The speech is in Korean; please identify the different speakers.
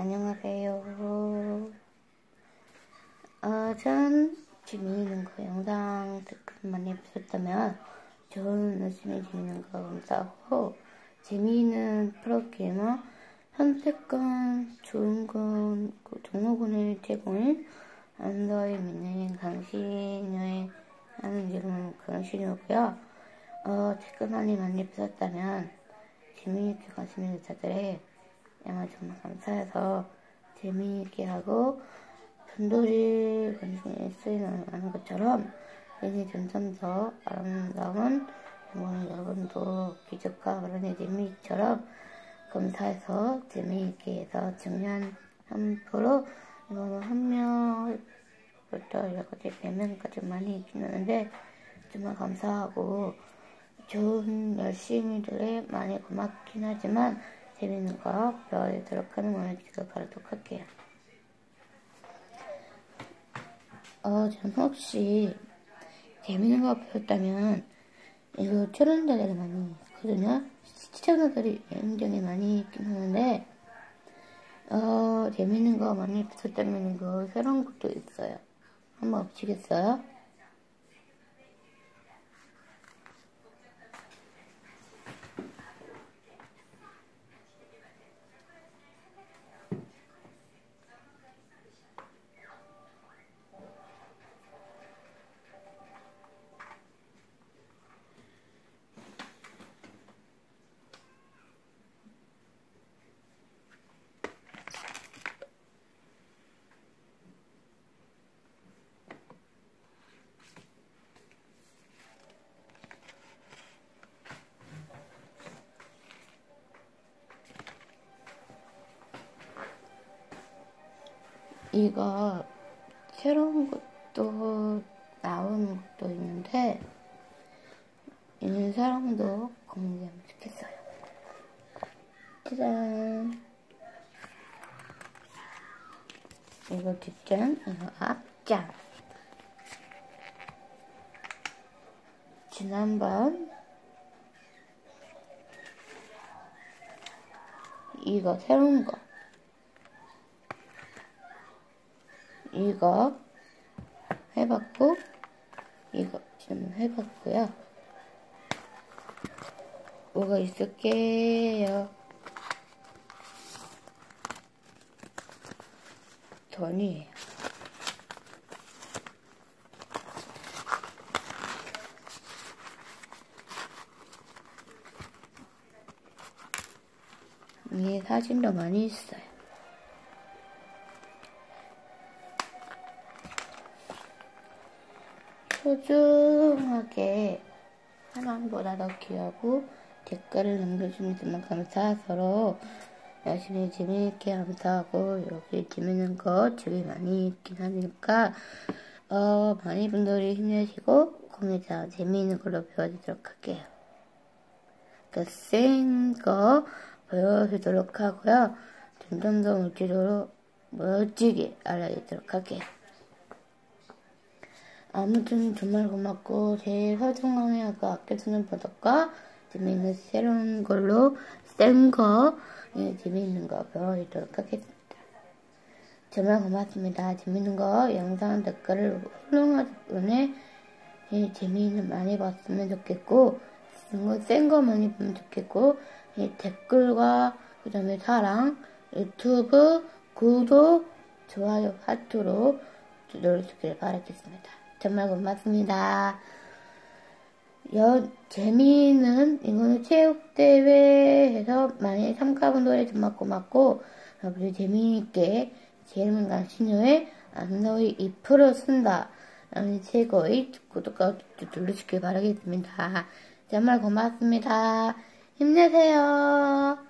Speaker 1: 안녕하세요. 어, 전 재미있는 거 영상 댓글 많이 보셨다면 좋은 열심히 재미있는 거 감사하고 재미있는 프로게이머 선택권 좋은 건그 종목군을 제공인 안더의 민행 강신여행 하는 이름은 강신이었고요. 어, 댓글 많이 많이 보셨다면 재미있게 관심 있는 자들의 양아 정말 감사해서 재미있게 하고 변돌이 관심이 쓰이는 것처럼 인이 점점 더 아름다운 이번에 여러분도 기적과 그런 재미처럼 감사해서 재미있게 해서 중요한 한 프로 이거는 한 명부터 여러 가지 배명까지 많이 하는데 정말 감사하고 좋은 열심히들에 많이 고맙긴 하지만 재밌는 거 배워드리도록 하는 오늘 지금 가도록 할게요. 어, 전 혹시 재밌는 거 배웠다면 이거 출연자들이 많이 있거든요. 시청자들이 굉장히 많이 있긴 하는데 어, 재밌는 거 많이 배웠다면 이거 새로운 것도 있어요. 한번 보시겠어요? 이거 새로운 것도 나오는 것도 있는데 이 사람도 공개하면 좋겠어요. 짜잔. 이거 뒷장, 이거 앞장. 지난번 이거 새로운 거. 이거 해봤고 이거 지금 해봤고요. 뭐가 있을게요? 돈이에요. 이 사진도 많이 있어요. 소중하게 하나보다 더 귀하고 댓글을 남겨주시면 감사서로 열심히 재미있게 감사하고 이렇게 재밌는 거 주위 많이 있긴 하니까 어, 많이 분들이 힘내시고 공유자 재미있는 걸로 배워주도록 할게요. 그센거 보여주도록 하고요. 점점 더 멋지도록 멋지게 알려주도록 할게요. 아무튼 정말 고맙고 제일 소중하게 아껴주는 보석과 재미있는 새로운 걸로 센거 예, 재미있는 거 배워드리도록 하겠습니다. 정말 고맙습니다. 재미있는 거 영상 댓글을 훌륭한 은혜 예, 재미있는 많이 봤으면 좋겠고 센거 많이 보면 좋겠고 예, 댓글과 그 다음에 사랑 유튜브 구독 좋아요 하트로 눌러주길 바라겠습니다. 정말 고맙습니다. 여, 재미있는, 이거는 체육대회에서 많이 참가한 노래 정말 고맙고, 여러분들 재미있게, 제일문간 신효의 안너의 2% 쓴다. 라는 최고의 구독과 눌러주길 바라겠습니다. 정말 고맙습니다. 힘내세요.